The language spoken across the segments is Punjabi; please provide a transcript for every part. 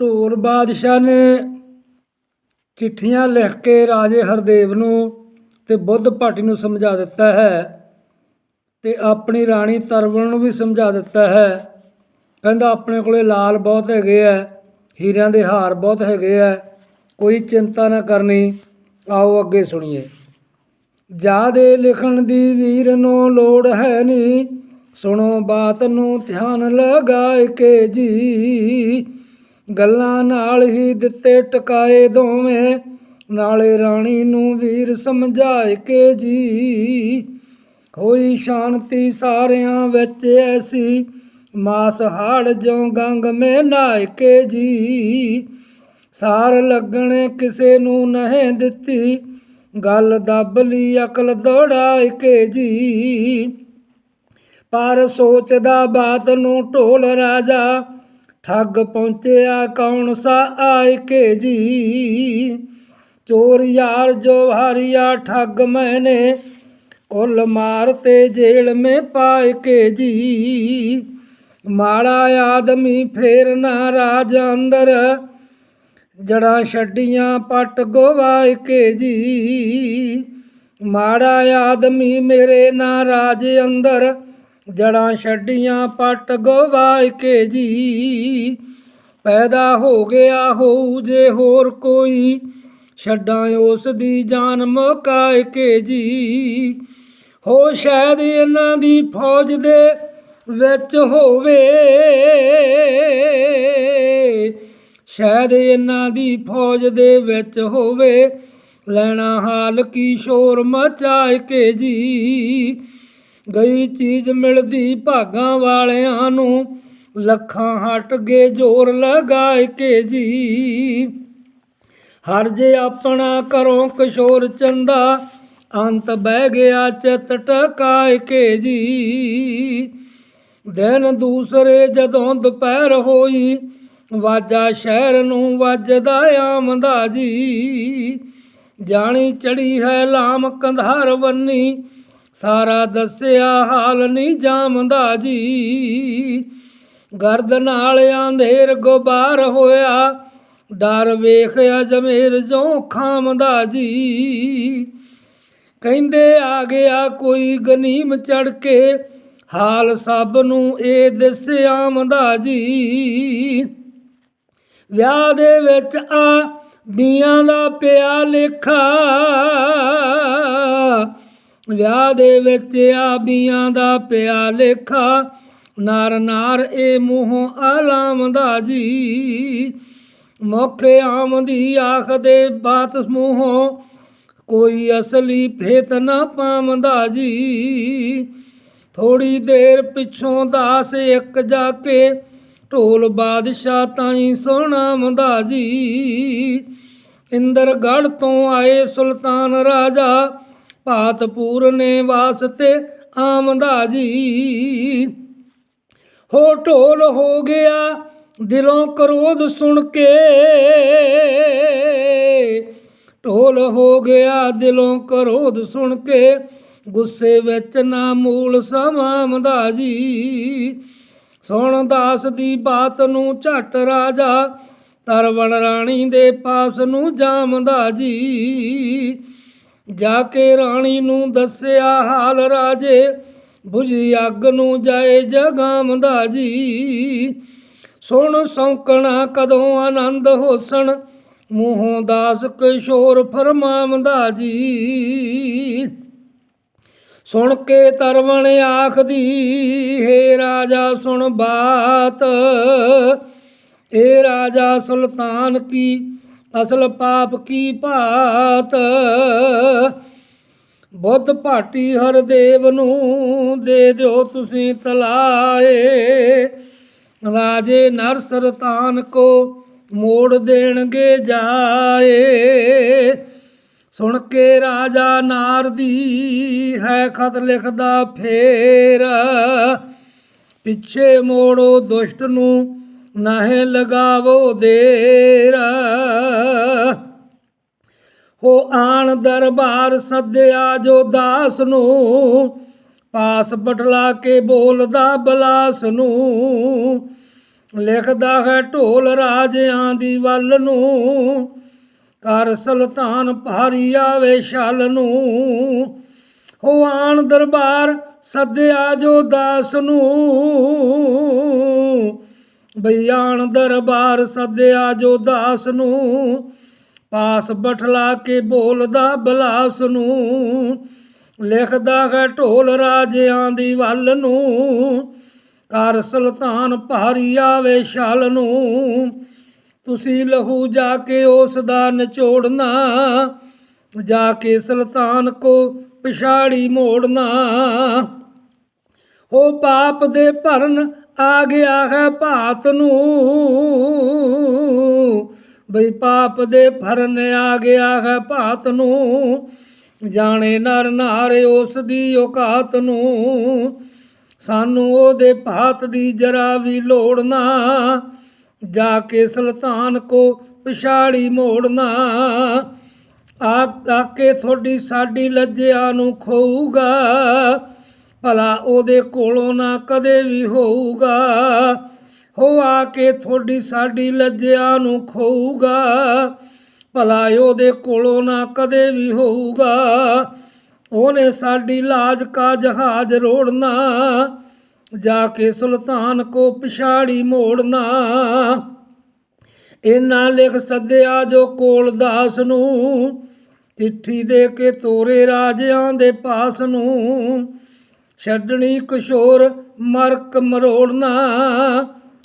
ਢੋਲ ਬਾਦਸ਼ਾਹ ਨੇ ਚਿੱਠੀਆਂ ਲਿਖ ਕੇ ਰਾਜੇ ਹਰਦੇਵ ਨੂੰ ਤੇ ਬੁੱਧ ਭਾਟੀ ਨੂੰ ਸਮਝਾ ਦਿੱਤਾ ਹੈ ਤੇ ਆਪਣੀ ਰਾਣੀ ਤਰਵਣ ਨੂੰ ਵੀ ਸਮਝਾ ਦਿੱਤਾ ਹੈ। ਕਹਿੰਦਾ, ਆਪਣੇ ਕੋਲੇ ਲਾਲ ਬਹੁਤ ਹੈਗੇ ਆ, ਹੀਰਿਆਂ ਦੇ ਹਾਰ ਬਹੁਤ ਹੈਗੇ ਆ, ਕੋਈ ਚਿੰਤਾ ਨਾ ਕਰਨੀ, ਆਓ ਅੱਗੇ ਸੁਣੀਏ। ਜਾਦੇ ਲਿਖਣ ਦੀ ਵੀਰ ਨੂੰ ਲੋੜ ਹੈ ਨਹੀਂ ਸੁਣੋ ਬਾਤ ਨੂੰ ਧਿਆਨ ਲਗਾਏ ਕੇ ਜੀ। ਗੱਲਾਂ ਨਾਲ ਹੀ ਦਿੱਤੇ ਟਕਾਏ ਦੋਵੇਂ, ਨਾਲੇ ਰਾਣੀ ਨੂੰ ਵੀਰ ਸਮਝਾਏ ਕੇ ਜੀ। ਹੋਈ ਸ਼ਾਂਤੀ ਸਾਰਿਆਂ ਵਿੱਚ ਐਸੀ ਮਾਸ ਹਾੜ ਜਿਉ ਗੰਗ ਮੇ ਨਾਇਕੇ ਜੀ। ਸਾਰ ਲੱਗਣੇ ਕਿਸੇ ਨੂੰ ਨਹੀਂ ਦਿੱਤੀ, ਗੱਲ ਦੱਬ ਲਈ ਅਕਲ ਦੌੜਾਏ ਕੇ ਜੀ। ਪਰ ਸੋਚਦਾ ਬਾਤ ਨੂੰ ਢੋਲ ਰਾਜਾ ਠੱਗ ਪਹੁੰਚਿਆ ਕੌਣ ਸਾ ਆਏ ਕੇ ਜੀ? ਚੋਰ ਯਾਰ ਜੋ ਹਾਰਿਆ ਠੱਗ ਮੈਨੇ, ਕੁੱਲ ਮਾਰ ਤੇ ਜੇਲ ਮੇ ਪਾਏ ਕੇ ਜੀ। ਮਾੜਾ ਆਦਮੀ ਫੇਰ ਨਾ ਰਾਜ ਅੰਦਰ, ਜੜਾਂ ਛੱਡੀਆਂ ਪੱਟ ਗਵਾਏ ਕੇ ਜੀ। ਮਾੜਾ ਆਦਮੀ ਮੇਰੇ ਨਾ ਰਾਜ ਅੰਦਰ ਜੜਾਂ ਛੱਡੀਆਂ ਪੱਟ ਗਵਾਏ ਕੇ ਜੀ। ਪੈਦਾ ਹੋ ਗਿਆ ਹੋਊ ਜੇ ਹੋਰ ਕੋਈ, ਛੱਡਾਂ ਉਸ ਦੀ ਜਾਨ ਮੁਕਾਇ ਕੇ ਜੀ। ਹੋ ਸ਼ਾਇਦ ਇਹਨਾਂ ਦੀ ਫੌਜ ਦੇ ਵਿੱਚ ਹੋਵੇ, ਸ਼ਾਇਦ ਇਹਨਾਂ ਦੀ ਫੌਜ ਦੇ ਵਿੱਚ ਹੋਵੇ, ਲੈਣਾ ਹਾਲ ਕੀ ਸ਼ੋਰ ਮਚਾਇ ਕੇ ਜੀ। ਗਈ ਚੀਜ਼ ਮਿਲਦੀ ਭਾਗਾਂ ਵਾਲਿਆਂ ਨੂੰ। ਲੱਖਾਂ ਹਟ ਗਏ, ਜ਼ੋਰ ਲਗਾਏ ਕੇ ਜੀ। ਹਰ ਜੇ ਆਪਣਾ ਕਰੋ ਕਿਸ਼ੋਰ ਚੰਦਾ, ਅੰਤ ਬਹਿ ਗਿਆ ਚਿਤ ਟਕਾਏ ਕੇ ਜੀ। ਦਿਨ ਦੂਸਰੇ ਜਦੋਂ ਦੁਪਹਿਰ ਹੋਈ, ਵਾਜਾ ਸ਼ਹਿਰ ਨੂੰ ਵੱਜਦਾ ਆਮਦਾ ਜੀ। ਜਾਣੀ ਚੜੀ ਹੈ ਲਾਮ ਕੰਧਾਰ ਬੰਨੀ ਸਾਰਾ ਦੱਸਿਆ ਹਾਲ ਨਹੀਂ ਜਾਮਦਾ ਜੀ। ਗਰਦ ਨਾਲ ਆਂਧੇਰ ਗੁਬਾਰ ਹੋਇਆ, ਡਰ ਵੇਖਿਆ ਜਮੇਰ ਜੋ ਖਾਮਦਾ ਜੀ। ਕਹਿੰਦੇ ਆ ਗਿਆ ਕੋਈ ਗਨੀਮ ਚੜ ਕੇ ਹਾਲ ਸਭ ਨੂੰ ਇਹ ਦਿਸਿਆ ਆਮਦਾ ਜੀ। ਵਿਆਹ ਦੇ ਵਿੱਚ ਆ ਬੀਆਂ ਦਾ ਪਿਆ ਲੇਖਾ ਵਿਆਹ ਦੇ ਵਿੱਚ ਆ ਬੀਆਂ ਦਾ ਪਿਆ ਲੇਖਾ। ਨਾਰ ਨਾਰ ਏ ਮੂੰਹੋਂ ਆਲਾਮਦਾ ਜੀ। ਮੁਖ ਆਮਦੀ ਆਖਦੇ ਬਾਤ ਮੂੰਹੋਂ ਕੋਈ ਅਸਲੀ ਭੇਤ ਨਾ ਪਾਮਦਾ ਜੀ। ਥੋੜੀ ਦੇਰ ਪਿੱਛੋਂ ਦਾਸ ਇੱਕ ਜਾ ਕੇ ਢੋਲ ਬਾਦਸ਼ਾਹ ਤਾਈ ਸੋਹਣਾ ਮੰਦਾ ਜੀ। ਇੰਦਰਗੜ ਤੋਂ ਆਏ ਸੁਲਤਾਨ ਰਾਜਾ ਭਾਤਪੂਰ ਪੂਰਨੇ ਵਾਸਤੇ ਆਮਦਾ ਜੀ। ਹੋ ਢੋਲ ਹੋ ਗਿਆ, ਦਿਲੋਂ ਕਰੋਧ ਸੁਣ ਕੇ। ਢੋਲ ਹੋ ਗਿਆ, ਦਿਲੋਂ ਕਰੋਧ ਸੁਣ ਕੇ। ਗੁੱਸੇ ਵਿੱਚ ਨਾ ਮੂਲ ਸਮਾਮਦਾ ਜੀ। ਸੁਣ ਦਾਸ ਦੀ ਬਾਤ ਨੂੰ ਝਟ ਰਾਜਾ, ਤਰਵਣ ਰਾਣੀ ਦੇ ਪਾਸ ਨੂੰ ਜਾਮਦਾ ਜੀ। ਜਾ ਕੇ ਰਾਣੀ ਨੂੰ ਦੱਸਿਆ, ਹਾਲ ਰਾਜੇ ਬੁਝੀ ਅੱਗ ਨੂੰ ਜਾਏ ਜਗਾਮਦਾ ਜੀ। ਸੁਣ ਸੌਕਣਾ ਕਦੋਂ ਆਨੰਦ ਹੋਸਣ, ਮੂੰਹੋਂ ਦਾਸ ਕਿਸ਼ੋਰ ਫਰਮਾਮਦਾ ਜੀ। ਸੁਣ ਕੇ ਤਰਵਣ ਆਖਦੀ, ਹੇ ਰਾਜਾ ਸੁਣ ਬਾਤ। ਏ ਰਾਜਾ ਸੁਲਤਾਨ ਕੀ, ਅਸਲ ਪਾਪ ਕੀ ਭਾਤ। ਬੁੱਧ ਭਾਟੀ ਹਰਦੇਵ ਨੂੰ ਦੇ ਦਿਓ ਤੁਸੀਂ ਤਲਾਏ। ਰਾਜੇ ਨਰ ਸਰਤਾਨ ਕੋ ਮੋੜ ਦੇਣਗੇ ਜਾਏ। ਸੁਣ ਕੇ ਰਾਜਾ ਨਾਰਦੀ ਹੈ ਖਤ ਲਿਖਦਾ ਫੇਰ। ਪਿੱਛੇ ਮੋੜੋ ਦੁਸ਼ਟ ਨੂੰ ਨਾਹੇ ਲਗਾਵੋ ਦੇਰ। ਹੋ ਆਣ ਦਰਬਾਰ ਸੱਦਿਆ ਜੋ ਦਾਸ ਨੂੰ, ਪਾਸ ਬਟਲਾ ਕੇ ਬੋਲਦਾ ਬਲਾਸ ਨੂੰ। ਲਿਖਦਾ ਹੈ ਢੋਲ ਰਾਜਿਆਂ ਦੀ ਵੱਲ ਨੂੰ ਕਰ ਸੁਲਤਾਨ ਭਾਰੀ ਆਵੇ ਛਲ ਨੂੰ। ਹੋ ਆਣ ਦਰਬਾਰ ਸੱਦਿਆ ਜੋ ਦਾਸ ਨੂੰ, ਬਈ ਆਣ ਦਰਬਾਰ ਸੱਦਿਆ ਜੋ ਦਾਸ ਨੂੰ। ਪਾਸ ਬਠਲਾ ਕੇ ਬੋਲਦਾ ਬਲਾਸ ਨੂੰ। ਲਿਖਦਾ ਹੈ ਢੋਲ ਰਾਜਿਆਂ ਦੀ ਵੱਲ ਨੂੰ। ਕਰ ਸੁਲਤਾਨ ਭਾਰੀ ਆਵੇ ਛਲ ਨੂੰ। ਤੁਸੀਂ ਲਹੂ ਜਾ ਕੇ ਉਸ ਦਾ ਨਿਚੋੜਨਾ, ਜਾ ਕੇ ਸੁਲਤਾਨ ਕੋ ਪਿਛਾੜੀ ਮੋੜਨਾ। ਉਹ ਪਾਪ ਦੇ ਭਰਨ ਆ ਗਿਆ ਹੈ ਭਾਤ ਨੂੰ। ਬਈ ਪਾਪ ਦੇ ਭਰਨ ਆ ਗਿਆ ਹੈ ਭਾਤ ਨੂੰ, ਜਾਣੇ ਨਰ ਨਾਰੇ ਉਸ ਦੀ ਔਕਾਤ ਨੂੰ। ਸਾਨੂੰ ਉਹਦੇ ਭਾਤ ਦੀ ਜਰਾ ਵੀ ਲੋੜ ਨਾ, ਜਾ ਕੇ ਸੁਲਤਾਨ ਕੋ ਪਿਛਾੜੀ ਮੋੜਨਾ ਆ ਆ ਕੇ ਤੁਹਾਡੀ ਸਾਡੀ ਲੱਜਿਆ ਨੂੰ ਖੋਊਗਾ, ਭਲਾ ਉਹਦੇ ਕੋਲੋਂ ਨਾ ਕਦੇ ਵੀ ਹੋਊਗਾ। ਹੋ ਆ ਕੇ ਤੁਹਾਡੀ ਸਾਡੀ ਲੱਜਿਆ ਨੂੰ ਖੋਊਗਾ। ਭਲਾ ਉਹਦੇ ਕੋਲੋਂ ਨਾ ਕਦੇ ਵੀ ਹੋਊਗਾ। ਉਹਨੇ ਸਾਡੀ ਲਾਜ ਕਾ ਜਹਾਜ਼ ਰੋੜਨਾ, ਜਾ ਕੇ ਸੁਲਤਾਨ ਕੋ ਪਿਛਾੜੀ ਮੋੜਨਾ। ਇਹਨਾਂ ਲਿਖ ਸੱਦਿਆ ਜੋ ਕੋਲ ਦਾਸ ਨੂੰ, ਚਿੱਠੀ ਦੇ ਕੇ ਤੋਰੇ ਰਾਜਿਆਂ ਦੇ ਪਾਸ ਨੂੰ। ਛੱਡਣੀ ਕਿਸ਼ੋਰ ਮਰਕ ਮਰੋੜਨਾ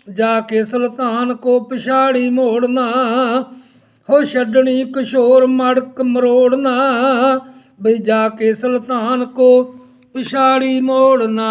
ਜਾ ਕੇ ਸੁਲਤਾਨ ਕੋ ਪਿਛਾੜੀ ਮੋੜਨਾ ਹੋ ਛੱਡਣੀ ਕਿਸ਼ੋਰ ਮੜਕ ਮਰੋੜਨਾ ਬਈ ਜਾ ਕੇ ਸੁਲਤਾਨ ਕੋ ਪਿਛਾੜੀ ਮੋੜਨਾ